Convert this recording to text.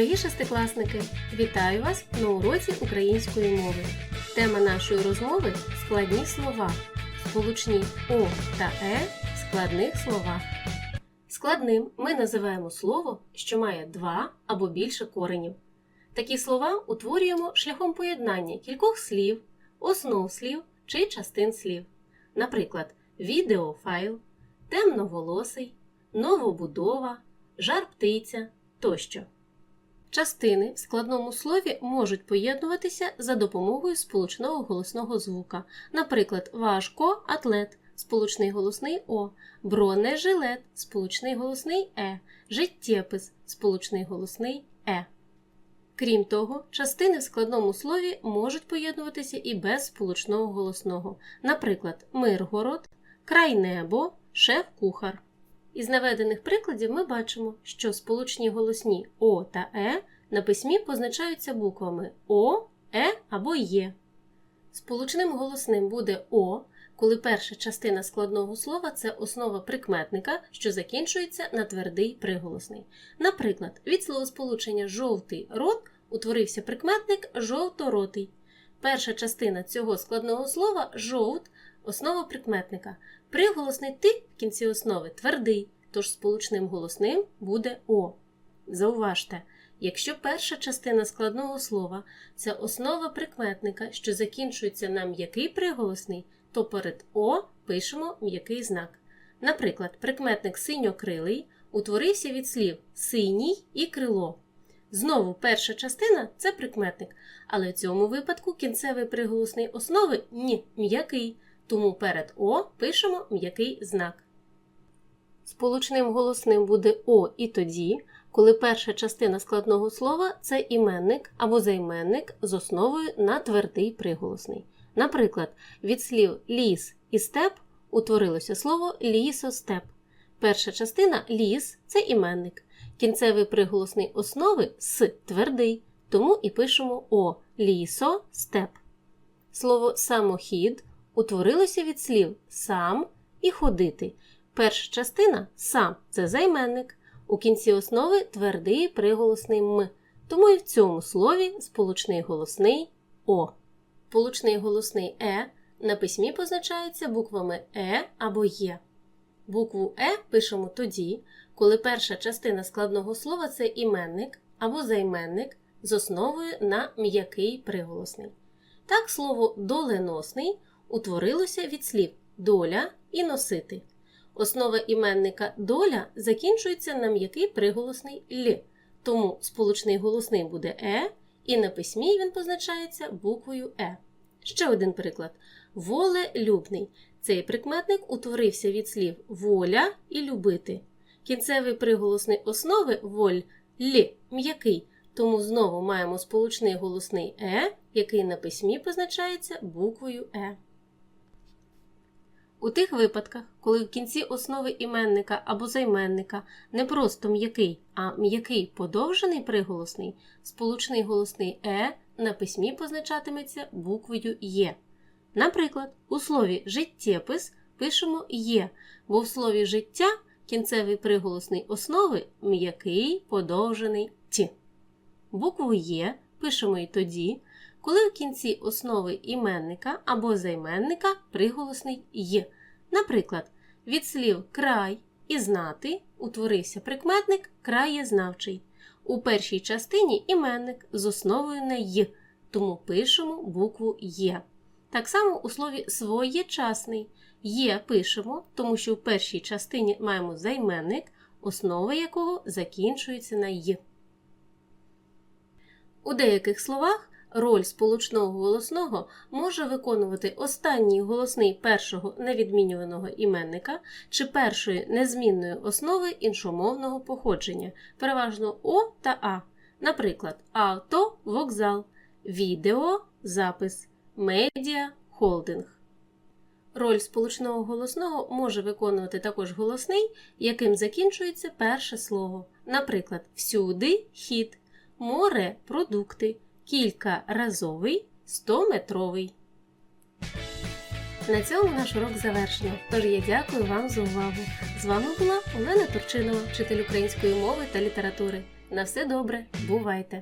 Шестикласники! Вітаю вас на уроці української мови. Тема нашої розмови складні слова. Сполучні О та Е в складних словах. Складним ми називаємо слово, що має два або більше коренів. Такі слова утворюємо шляхом поєднання кількох слів, основ слів чи частин слів. Наприклад, відеофайл, темноволосий, новобудова, жар птиця тощо. Частини в складному слові можуть поєднуватися за допомогою сполучного голосного звука. Наприклад, важко атлет, сполучний голосний О, бронежилет, сполучний голосний Е, життєпис, сполучний голосний Е. Крім того, частини в складному слові можуть поєднуватися і без сполучного голосного. Наприклад, Миргород, край небо, шеф-кухар. Із наведених прикладів ми бачимо, що сполучні голосні О та Е на письмі позначаються буквами О, Е або Є. Сполучним голосним буде О, коли перша частина складного слова це основа прикметника, що закінчується на твердий приголосний. Наприклад, від словосполучення жовтий рот утворився прикметник жовторотий. Перша частина цього складного слова жовт основа прикметника. Приголосний ти в кінці основи твердий, тож сполучним голосним буде О. Зауважте, якщо перша частина складного слова це основа прикметника, що закінчується на м'який приголосний, то перед О пишемо м'який знак. Наприклад, прикметник синьокрилий утворився від слів синій і крило. Знову перша частина це прикметник, але в цьому випадку кінцевий приголосний основи ні м'який, тому перед О пишемо м'який знак. Сполучним голосним буде О і тоді, коли перша частина складного слова це іменник або займенник з основою на твердий приголосний. Наприклад, від слів ліс і степ утворилося слово лісостеп. Перша частина ліс це іменник. Кінцевий приголосний основи с твердий, тому і пишемо О лісо степ. Слово самохід утворилося від слів сам і ходити. Перша частина сам це займенник. У кінці основи твердий приголосний м, тому і в цьому слові сполучний голосний О. Сполучний голосний Е на письмі позначається буквами Е або Є. Букву Е пишемо тоді, коли перша частина складного слова це іменник або займенник з основою на м'який приголосний. Так слово доленосний утворилося від слів доля і носити. Основа іменника доля закінчується на м'який приголосний л, тому сполучний голосний буде е, і на письмі він позначається буквою е. Ще один приклад: волелюбний. Цей прикметник утворився від слів воля і любити. Кінцевий приголосний основи воль л м'який, тому знову маємо сполучний голосний е, який на письмі позначається буквою е. У тих випадках, коли в кінці основи іменника або займенника не просто м'який, а м'який подовжений приголосний, сполучний голосний е на письмі позначатиметься буквою Є. Наприклад, у слові життєпис пишемо Є, бо в слові життя кінцевий приголосний основи м'який подовжений ті. Букву Є пишемо і тоді, коли в кінці основи іменника або займенника приголосний й. Наприклад, від слів край і знати утворився прикметник краєзнавчий. У першій частині іменник з основою на й, тому пишемо букву Є. Так само у слові своєчасний є пишемо, тому що в першій частині маємо займенник, основа якого закінчується на й. У деяких словах роль сполучного голосного може виконувати останній голосний першого невідмінюваного іменника чи першої незмінної основи іншомовного походження, переважно О та А. Наприклад, авто вокзал, відео запис, медіа холдинг. Роль сполучного голосного може виконувати також голосний, яким закінчується перше слово. Наприклад, всюди хід, море продукти, кількаразовий, 100-метровий. На цьому наш урок завершено. Тож я дякую вам за увагу. З вами була Олена Турчинова, вчитель української мови та літератури. На все добре, бувайте!